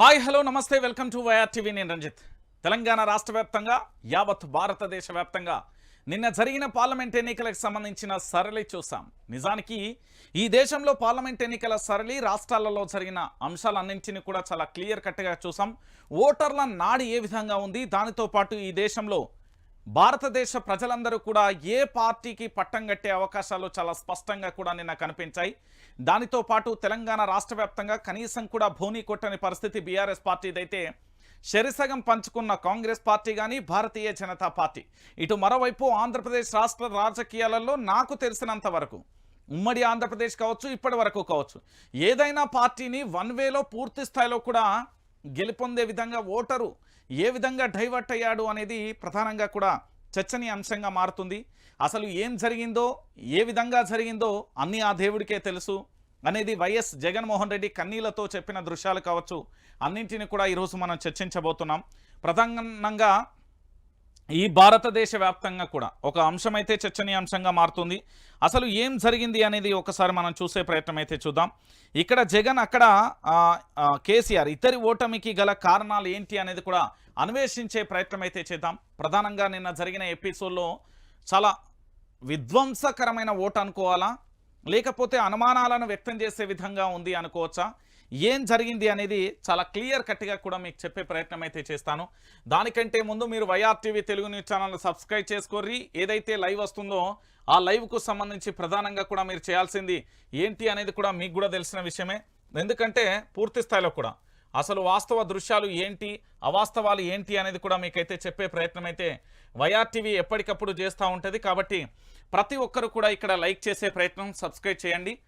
Hi hello నమస్తే welcome to YR TV. నేను రంజిత్. తెలంగాణ రాష్ట్ర వ్యాప్తంగా యావత్ భారతదేశ వ్యాప్తంగా నిన్న జరిగిన పార్లమెంట్ ఎన్నికలకు సంబంధించిన సరళి చూసాం నిజానికి ఈ దేశంలో పార్లమెంట్ ఎన్నికల సరళి రాష్ట్రాలలో జరిగిన అంశాలన్నింటినీ కూడా చాలా క్లియర్ కట్గా చూసాం ఓటర్ల నాడి ఏ విధంగా ఉంది? దానితో పాటు ఈ దేశంలో భారతదేశ ప్రజలందరూ కూడా ఏ పార్టీకి పట్టం కట్టే అవకాశాలు చాలా స్పష్టంగా కూడా నిన్న కనిపించాయి. దానితో పాటు తెలంగాణ రాష్ట్ర కనీసం కూడా భూని కొట్టని పరిస్థితి బీఆర్ఎస్ పార్టీదైతే శరిసగం పంచుకున్న కాంగ్రెస్ పార్టీ కానీ భారతీయ జనతా పార్టీ. ఇటు మరోవైపు ఆంధ్రప్రదేశ్ రాష్ట్ర రాజకీయాలలో నాకు తెలిసినంత వరకు ఉమ్మడి ఆంధ్రప్రదేశ్ కావచ్చు ఇప్పటి వరకు కావచ్చు ఏదైనా పార్టీని వన్ వేలో పూర్తి స్థాయిలో కూడా గెలుపొందే విధంగా ఓటరు ఏ విధంగా డైవర్ట్ అయ్యాడు అనేది ప్రధానంగా కూడా చర్చనీయాంశంగా మారుతుంది. అసలు ఏం జరిగిందో ఏ విధంగా జరిగిందో అన్నీ ఆ దేవుడికే తెలుసు అనేది వైఎస్ జగన్మోహన్ రెడ్డి కన్నీళ్ళతో చెప్పిన దృశ్యాలు కావచ్చు. అన్నింటిని కూడా ఈరోజు మనం చర్చించబోతున్నాం. ప్రధానంగా ఈ భారతదేశ వ్యాప్తంగా కూడా ఒక అంశం అయితే చర్చనీయాంశంగా మారుతుంది. అసలు ఏం జరిగింది అనేది ఒకసారి మనం చూసే ప్రయత్నం అయితే చూద్దాం. ఇక్కడ జగన్ అక్కడ కేసీఆర్ ఇద్దరి ఓటమికి గల కారణాలు ఏంటి అనేది కూడా అన్వేషించే ప్రయత్నం అయితే చేద్దాం. ప్రధానంగా నిన్న జరిగిన ఎపిసోడ్లో చాలా విధ్వంసకరమైన ఓటు అనుకోవాలా? లేకపోతే అనుమానాలను వ్యక్తం చేసే విధంగా ఉంది అనుకోవచ్చా? ఏం జరిగింది అనేది చాలా క్లియర్ కట్గా కూడా మీకు చెప్పే ప్రయత్నం అయితే చేస్తాను. దానికంటే ముందు మీరు YR TV Telugu news channel subscribe చేసుకోర్రి. ఏదైతే లైవ్ వస్తుందో ఆ లైవ్కు సంబంధించి ప్రధానంగా కూడా మీరు చేయాల్సింది ఏంటి అనేది కూడా మీకు కూడా తెలిసిన విషయమే. ఎందుకంటే పూర్తి స్థాయిలో కూడా అసలు వాస్తవ దృశ్యాలు ఏంటి? అవాస్తవాలు ఏంటి అనేది కూడా మీకైతే చెప్పే ప్రయత్నం అయితే వైఆర్టీవీ ఎప్పటికప్పుడు చేస్తూ ఉంటుంది. కాబట్టి ప్రతి ఒక్కరు కూడా ఇక్కడ లైక్ చేసే ప్రయత్నం సబ్స్క్రైబ్ చేయండి.